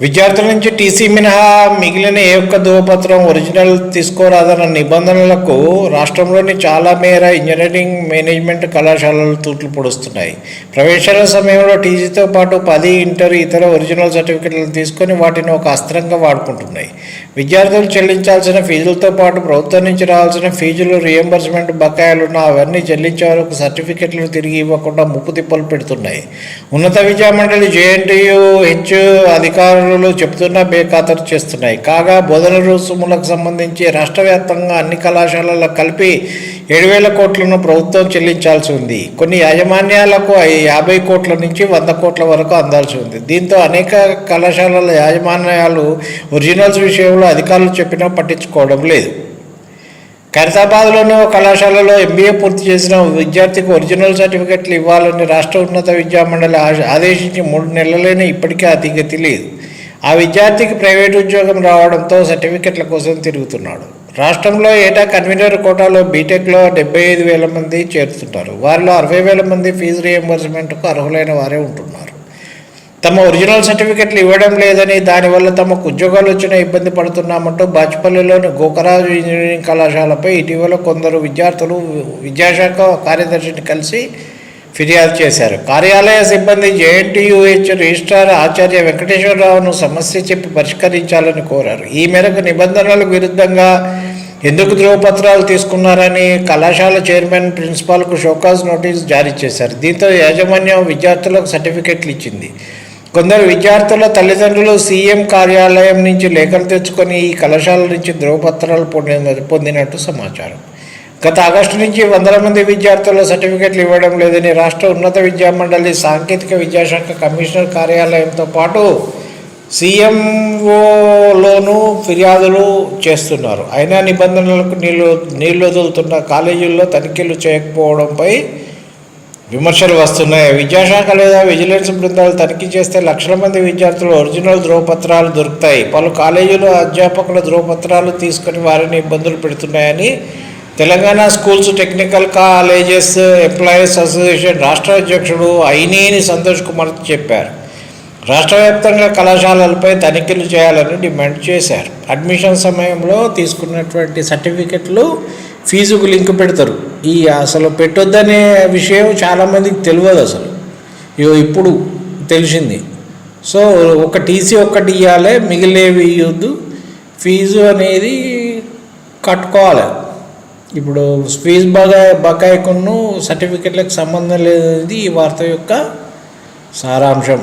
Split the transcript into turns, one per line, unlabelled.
విద్యార్థుల నుంచి టీసీ మినహా మిగిలిన ఏ ఒక్క ధృవపత్రం ఒరిజినల్ తీసుకోరాదన్న నిబంధనలకు రాష్ట్రంలోని చాలా మేర ఇంజనీరింగ్ మేనేజ్మెంట్ కళాశాలలు తూట్లు పొడుస్తున్నాయి. ప్రవేశాల సమయంలో టీసీతో పాటు పది ఇంటర్ ఇతర ఒరిజినల్ సర్టిఫికెట్లను తీసుకొని వాటిని ఒక అస్త్రంగా వాడుకుంటున్నాయి. విద్యార్థులు చెల్లించాల్సిన ఫీజులతో పాటు ప్రభుత్వం నుంచి రావాల్సిన ఫీజులు రియంబర్స్మెంట్ బకాయిలున్న అవన్నీ చెల్లించే వరకు సర్టిఫికెట్లను తిరిగి ఇవ్వకుండా ముప్పు తిప్పలు పెడుతున్నాయి. ఉన్నత విద్యామండలి జేఎన్టీయు హెచ్ అధికారులు చెబుతున్నా బేఖాతరు చేస్తున్నాయి. కాగా బోధన రుసుములకు సంబంధించి రాష్ట్ర వ్యాప్తంగా అన్ని కళాశాలలకు కలిపి ఏడు వేల కోట్లను ప్రభుత్వం చెల్లించాల్సి ఉంది. కొన్ని యాజమాన్యాలకు యాభై కోట్ల నుంచి వంద కోట్ల వరకు అందాల్సి ఉంది. దీంతో అనేక కళాశాలల యాజమాన్యాలు ఒరిజినల్స్ విషయంలో అధికారులు చెప్పినా పట్టించుకోవడం లేదు. ఖైరతాబాద్లోని కళాశాలలో ఎంబీఏ పూర్తి చేసిన విద్యార్థికి ఒరిజినల్ సర్టిఫికెట్లు ఇవ్వాలని రాష్ట్ర ఉన్నత విద్యామండలి ఆ- ఆదేశించి మూడు నెలలైనా ఇప్పటికీ అతిగతి లేదు. ఆ విద్యార్థికి ప్రైవేట్ ఉద్యోగం రావడంతో సర్టిఫికెట్ల కోసం తిరుగుతున్నాడు. రాష్ట్రంలో ఏటా కన్వీనర్ కోటాలో బీటెక్లో డెబ్బై ఐదు వేల మంది చేరుతుంటారు. వారిలో అరవై వేల మంది ఫీజు రియంబర్స్మెంట్కు అర్హులైన వారే ఉంటున్నారు. తమ ఒరిజినల్ సర్టిఫికెట్లు ఇవ్వడం లేదని దానివల్ల తమకు ఉద్యోగాలు వచ్చిన ఇబ్బంది పడుతున్నామంటూ బాచ్పల్లిలోని గోకరాజు ఇంజనీరింగ్ కళాశాలపై ఇటీవల కొందరు విద్యార్థులు విద్యాశాఖ కార్యదర్శిని కలిసి ఫిర్యాదు చేశారు. కార్యాలయ సిబ్బంది జేఎన్టీయూహెచ్ రిజిస్ట్రార్ ఆచార్య వెంకటేశ్వరరావును సమస్య చెప్పి పరిష్కరించాలని కోరారు. ఈ మేరకు నిబంధనలకు విరుద్ధంగా ఎందుకు ధృవపత్రాలు తీసుకున్నారని కళాశాల చైర్మన్ ప్రిన్సిపాల్కు షోకాజ్ నోటీస్ జారీ చేశారు. దీంతో యాజమాన్యం విద్యార్థులకు సర్టిఫికెట్లు ఇచ్చింది. కొందరు విద్యార్థుల తల్లిదండ్రులు సీఎం కార్యాలయం నుంచి లేఖలు తెచ్చుకొని ఈ కళాశాల నుంచి ధృవపత్రాలు పొందిన పొందినట్టు సమాచారం. గత ఆగస్టు నుంచి వందల మంది విద్యార్థుల సర్టిఫికెట్లు ఇవ్వడం లేదని రాష్ట్ర ఉన్నత విద్యా మండలి సాంకేతిక విద్యాశాఖ కమిషనర్ కార్యాలయంతో పాటు సీఎంఓలోనూ ఫిర్యాదులు చేస్తున్నారు. అయినా నిబంధనలకు నీళ్ళు నీళ్ళు వదులుతున్న కాలేజీల్లో తనిఖీలు చేయకపోవడంపై విమర్శలు వస్తున్నాయి. విద్యాశాఖ లేదా విజిలెన్స్ బృందాలు తనిఖీ చేస్తే లక్షల మంది విద్యార్థులు ఒరిజినల్ ధ్రువపత్రాలు దొరుకుతాయి. పలు కాలేజీలు అధ్యాపకుల ధ్రువపత్రాలు తీసుకుని వారిని ఇబ్బందులు పెడుతున్నాయని Telangana schools technical colleges employees association రాష్ట్ర అధ్యక్షుడు ఐనేని సంతోష్ కుమార్ చెప్పారు. రాష్ట్ర వ్యాప్తంగా కళాశాలలపై తనిఖీలు చేయాలని డిమాండ్ చేశారు. అడ్మిషన్ సమయంలో తీసుకున్నటువంటి సర్టిఫికెట్లు ఫీజుకు లింక్ పెడతారు. ఈ అసలు పెట్టొద్దనే విషయం చాలామందికి తెలియదు అసలు. ఇగో ఇప్పుడు తెలిసింది. సో ఒక టీసీ ఒక్కటి ఇవ్వాలి మిగిలినవి ఇవ్వద్దు ఫీజు అనేది కట్టుకోవాలి. ఇప్పుడు ఫీజు బకాయి బకాయికును సర్టిఫికెట్లకు సంబంధం లేనిది ఈ వార్త యొక్క సారాంశం.